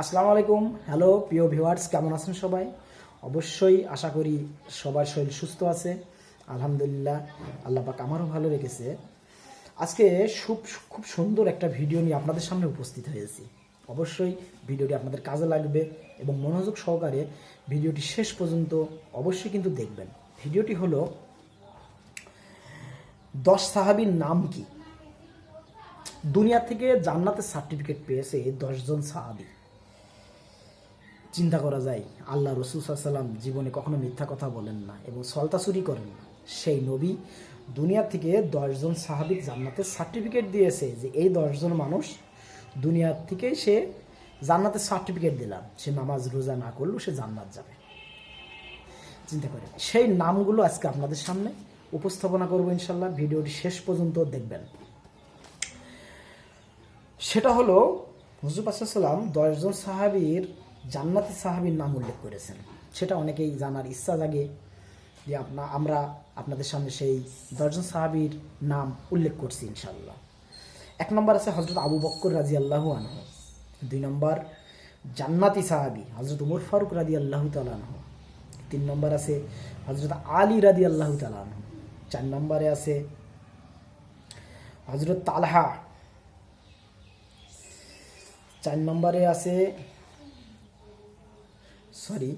আসসালামু আলাইকুম। হ্যালো প্রিয় ভিউয়ার্স কেমন আছেন সবাই? অবশ্যই আশা করি সবার শরীর সুস্থ আছে। আলহামদুলিল্লাহ, আল্লাহ পাক আমারও ভালো রেখেছে। আজকে খুব খুব সুন্দর একটা ভিডিও নিয়ে আপনাদের সামনে উপস্থিত হয়েছি। অবশ্যই ভিডিওটি আপনাদের কাজে লাগবে এবং মনোযোগ সহকারে ভিডিওটি শেষ পর্যন্ত অবশ্যই কিন্তু দেখবেন। ভিডিওটি হলো, দশ সাহাবীর নাম কি? দুনিয়া থেকে জান্নাতের সার্টিফিকেট পেয়েছে দশজন সাহাবি। চিন্তা করা যায়, আল্লাহ রসুল সাল্লাম জীবনে কখনো মিথ্যা কথা বলেন না এবং সলতা চুরি করেন না। সেই নবী দুনিয়া থেকে দশজন সাহাবিক জান্নাতের সার্টিফিকেট দিয়েছে যে এই দশজন মানুষ দুনিয়ার থেকে সে জান্নাতের সার্টিফিকেট দিলাম। সে নামাজ রোজা না করলেও সে জান্নাত যাবে। চিন্তা করেন, সেই নামগুলো আজকে আপনাদের সামনে উপস্থাপনা করব ইনশাল্লাহ ভিডিওটি শেষ পর্যন্ত দেখবেন। সেটা হলো হুজুর পাসাল্লাম দশজন সাহাবীর জান্নাতি সাহাবীর নাম উল্লেখ করেছেন। সেটা অনেকেই জানার ইচ্ছা জাগে যে আপনা, আমরা আপনাদের সামনে সেই দশজন সাহাবীর নাম উল্লেখ করছি ইনশাল্লাহ এক নম্বর আছে হজরত আবু বক্কর রাজি আল্লাহ আনহু। দুই নম্বর জান্নাতি সাহাবি হজরত উমর ফারুক রাদি আল্লাহ তালানহ তিন নম্বর আছে হজরত আলী রাদি আল্লাহ তালানহ চার নম্বরে আছে হজরত তালহা। চার নম্বরে আছে সরি,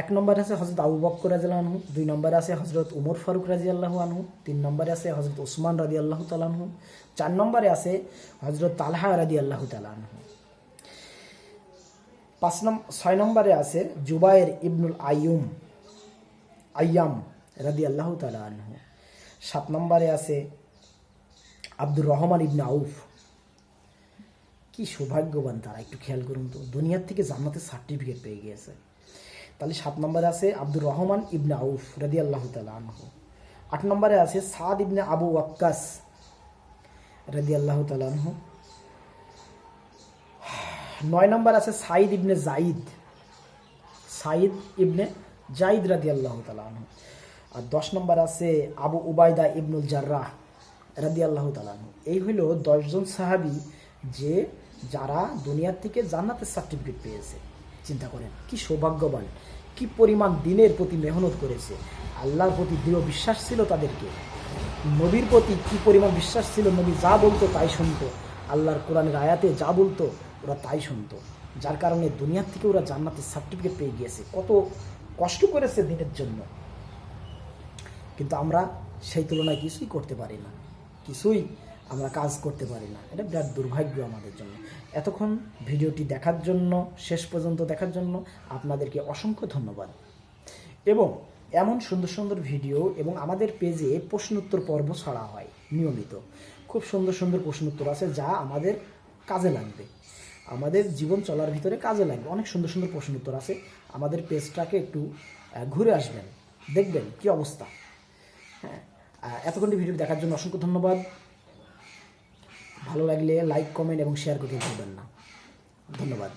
এক নম্বরে আছে হজরত আবু বক্কর রাজি আনহু, দুই নম্বরে আছে হজরত উমর ফারুক রাজি আল্লাহ আনহু, তিন নম্বরে আছে হজরত ওসমান রাজি আল্লাহ তালানহু চার নম্বরে আছে হজরত তালহা রাদি আল্লাহ তালানহু পাঁচ নম্বর ছয় নম্বরে আছে জুবাইর ইবনুল আইয়ুম, আইয়াম রাদি আল্লাহ আনহু। সাত নম্বরে আছে আব্দুর রহমান ইবনে আউফ। কি সৌভাগ্যবান তারা, একটু খেয়াল করুন তো। দুনিয়ার থেকে জান্নাতের সার্টিফিকেট পেয়ে গিয়েছে। তাহলে সাত নম্বরে আছে আব্দুর রহমান ইবনে আউফ রাদি আল্লাহ আনহু। আট নম্বরে আছে সাদ ইবনে আবু ওয়াক্কাস রাদি আল্লাহ আনহু। নয় নম্বর আছে সাইদ ইবনে জাইদ সাইদ ইবনে জাইদ রাদি আল্লাহ আনহু। আর দশ নম্বর আছে আবু উবায়দা ইবনুল জার্রাহ রাদি আল্লাহ তালানহু এই হইল দশজন সাহাবি যে যারা দুনিয়ার থেকে জান্নাতের সার্টিফিকেট পেয়েছে। চিন্তা করেন, কি সৌভাগ্যবান, কি পরিমাণ দিনের প্রতি মেহনত করেছে। আল্লাহর প্রতি দৃঢ় বিশ্বাস ছিল তাদেরকে। নবীর প্রতি কি পরিমাণ বিশ্বাস ছিল, নবী যা বলতো তাই শুনতো। আল্লাহর কোরআনের আয়াতে যা বলতো, ওরা তাই শুনতো। যার কারণে দুনিয়ার থেকে ওরা জান্নাতের সার্টিফিকেট পেয়ে গিয়েছে। কত কষ্ট করেছে দিনের জন্য। কিন্তু আমরা সেই তুলনায় কিছুই করতে পারি না। কিছুই আমরা কাজ করতে পারি না। এটা বিরাট দুর্ভাগ্য আমাদের জন্য। এতক্ষণ ভিডিওটি দেখার জন্য, শেষ পর্যন্ত দেখার জন্য আপনাদেরকে অসংখ্য ধন্যবাদ। এবং এমন সুন্দর সুন্দর ভিডিও এবং আমাদের পেজে প্রশ্নোত্তর পর্ব ছাড়া হয়, নিয়মিত। খুব সুন্দর সুন্দর প্রশ্নোত্তর আছে যা আমাদের কাজে লাগবে। আমাদের জীবন চলার ভিতরে কাজে লাগবে। অনেক সুন্দর সুন্দর প্রশ্নোত্তর আছে। আমাদের পেজটাকে একটু ঘুরে আসবেন। দেখবেন কি অবস্থা। হ্যাঁ এতক্ষণ ভিডিও দেখার জন্য অসংখ্য ধন্যবাদ। ভালো লাগলে লাইক কমেন্ট এবং শেয়ার করতে ভুলবেন না। ধন্যবাদ।